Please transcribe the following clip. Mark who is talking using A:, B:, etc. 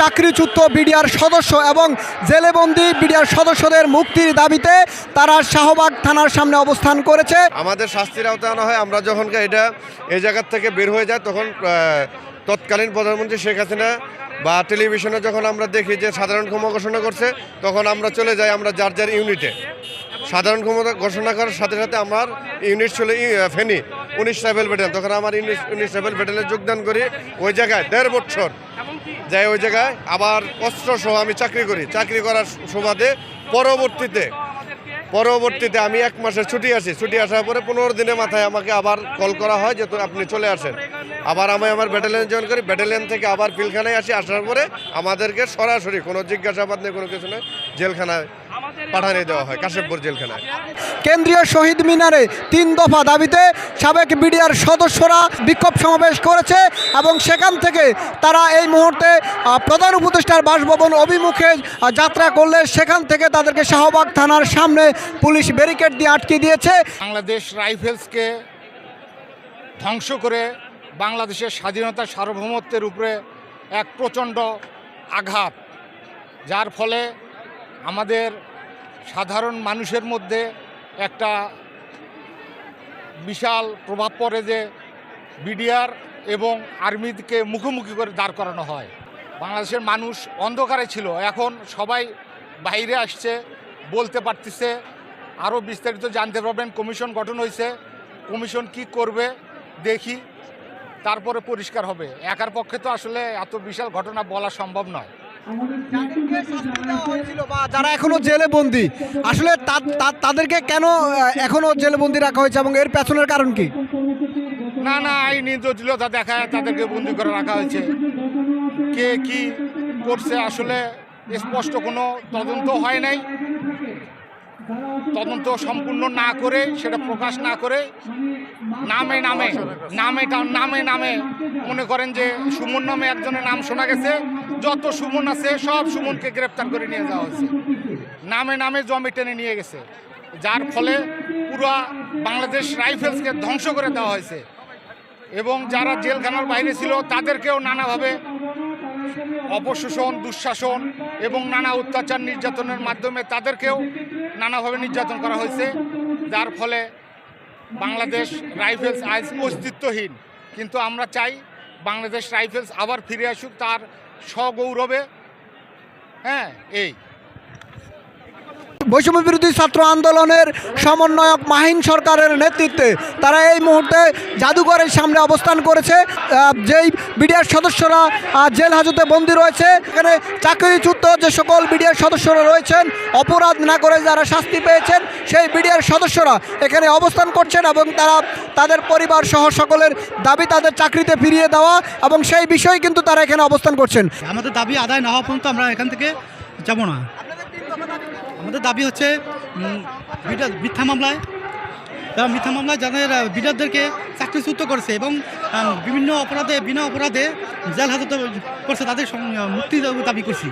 A: চাকরিচ্যুত বিডিআর সদস্য এবং জেলেবন্দি বিডিআর সদস্যদের মুক্তির দাবিতে তারা শাহবাগ থানার সামনে অবস্থান করেছে।
B: আমাদের শাস্তির আওতায় আনা হয়। আমরা যখন এটা এই জায়গার থেকে বের হয়ে যায় তখন তৎকালীন প্রধানমন্ত্রী শেখ হাসিনা বা টেলিভিশনে যখন আমরা দেখি যে সাধারণ ক্ষমা ঘোষণা করছে, তখন আমরা চলে যাই আমরা যার যার ইউনিটে। সাধারণ ক্ষমতা ঘোষণা করার সাথে সাথে আমার ইউনিট ছিল ফেনী, উনিশ ট্রাভেল ব্যাটালিয়ন। তখন আমার উনিশ উনিশ ট্রাভেল ব্যাটালিয়নে যোগদান করি ওই জায়গায় দেড় বছর যাই ওই জায়গায় আবার অস্ত্র সহ আমি চাকরি করি। চাকরি করার সুবাদে পরবর্তীতে পরবর্তীতে আমি এক মাসের ছুটি আসি। ছুটি আসার পরে পনেরো দিনের মাথায় আমাকে আবার কল করা হয় যে আপনি চলে আসেন। আবার আমি আমার ব্যাটালিয়ান জয়েন করি। ব্যাটালিয়ান থেকে আবার পিলখানায় আসি। আসার পরে আমাদেরকে সরাসরি কোনো জিজ্ঞাসাবাদ নেই, কোনো কিছু নেই, জেলখানায় পাঠানো দেওয়া হয় কাশেমপুর জেলখানায়।
A: কেন্দ্রীয় শহীদ মিনারে তিন দফা দাবিতে সাবেক বিডিআর সদস্যরা বিক্ষোভ সমাবেশ করেছে এবং সেখান থেকে তারা এই মুহূর্তে প্রধান উপদেষ্টার বাসভবন অভিমুখে যাত্রা করলে সেখান থেকে তাদেরকে শাহবাগ থানার সামনে পুলিশ ব্যারিকেড দিয়ে আটকে দিয়েছে।
C: বাংলাদেশ রাইফেলসকে ধ্বংস করে বাংলাদেশের স্বাধীনতা সার্বভৌমত্বের উপরে এক প্রচণ্ড আঘাত যার ফলে আমাদের সাধারণ মানুষের মধ্যে একটা বিশাল প্রভাব পড়ে যে বিডিআর এবং আর্মিকে মুখোমুখি করে দাঁড় করানো হয়। বাংলাদেশের মানুষ অন্ধকারে ছিল। এখন সবাই বাইরে আসছে, বলতে পারতেছে। আরও বিস্তারিত জানতে পারবেন। কমিশন গঠন হয়েছে। কমিশন কি করবে দেখি। তারপরে পরিষ্কার হবে। একার পক্ষে তো আসলে এত বিশাল ঘটনা বলা সম্ভব নয়।
A: যারা এখনও জেলে বন্দি আসলে তাদেরকে কেন এখনও জেলে বন্দি রাখা হয়েছে এবং এর পেছনের কারণ কি?
C: না না এই আইনি দেখা যায় তাদেরকে বন্দি করে রাখা হয়েছে। কে কি করছে আসলে স্পষ্ট কোনো তদন্ত হয় নাই। তদন্ত সম্পূর্ণ না করে, সেটা প্রকাশ না করে নামে নামে নামে নামে নামে মনে করেন যে সুমন নামে একজনের নাম শোনা গেছে, যত সুমন আছে, সব সুমনকে গ্রেপ্তার করে নিয়ে যাওয়া হয়েছে। নামে নামে জমি টেনে নিয়ে গেছে। যার ফলে পুরো বাংলাদেশ রাইফেলসকে ধ্বংস করে দেওয়া হয়েছে। এবং যারা জেলখানার বাইরে ছিল, তাদেরকেও নানাভাবে অপশোষণ, দুঃশাসন এবং নানা অত্যাচার নির্যাতনের মাধ্যমে তাদেরকেও নানাভাবে নির্যাতন করা হয়েছে, যার ফলে বাংলাদেশ রাইফেলস আজ অস্তিত্বহীন। কিন্তু আমরা চাই বাংলাদেশ রাইফেলস আবার ফিরে আসুক, তার স্বগৌরবে হ্যাঁ এই।
A: বৈষম্য বিরোধী ছাত্র আন্দোলনের সমন্বয়ক মাহিন সরকারের নেতৃত্বে তারা এই মুহূর্তে জাদুঘরের সামনে অবস্থান করেছে। যেই বিডিআর সদস্যরা জেল হাজতে বন্দী রয়েছে, এখানে চাকরিচ্যুত যে সকল বিডিআর সদস্যরা রয়েছেন, অপরাধ না করে যারা শাস্তি পেয়েছেন, সেই বিডিআর সদস্যরা এখানে অবস্থান করছেন এবং তারা তাদের পরিবার সহ সকলের দাবি তাদের চাকরিতে ফিরিয়ে দেওয়া এবং সেই বিষয়ে কিন্তু তারা এখানে অবস্থান করছেন।
D: আমাদের দাবি আদায় না হওয়া পর্যন্ত আমরা এখান থেকে যাব না। আমাদের দাবি হচ্ছে মিথ্যা মামলায় মিথ্যা মামলায় যাদের বিডারদেরকে চাকরিচ্যুত করছে এবং বিভিন্ন অপরাধে, বিনা অপরাধে জেল হাজতে করছে, তাদের মুক্তি দাবি করছি।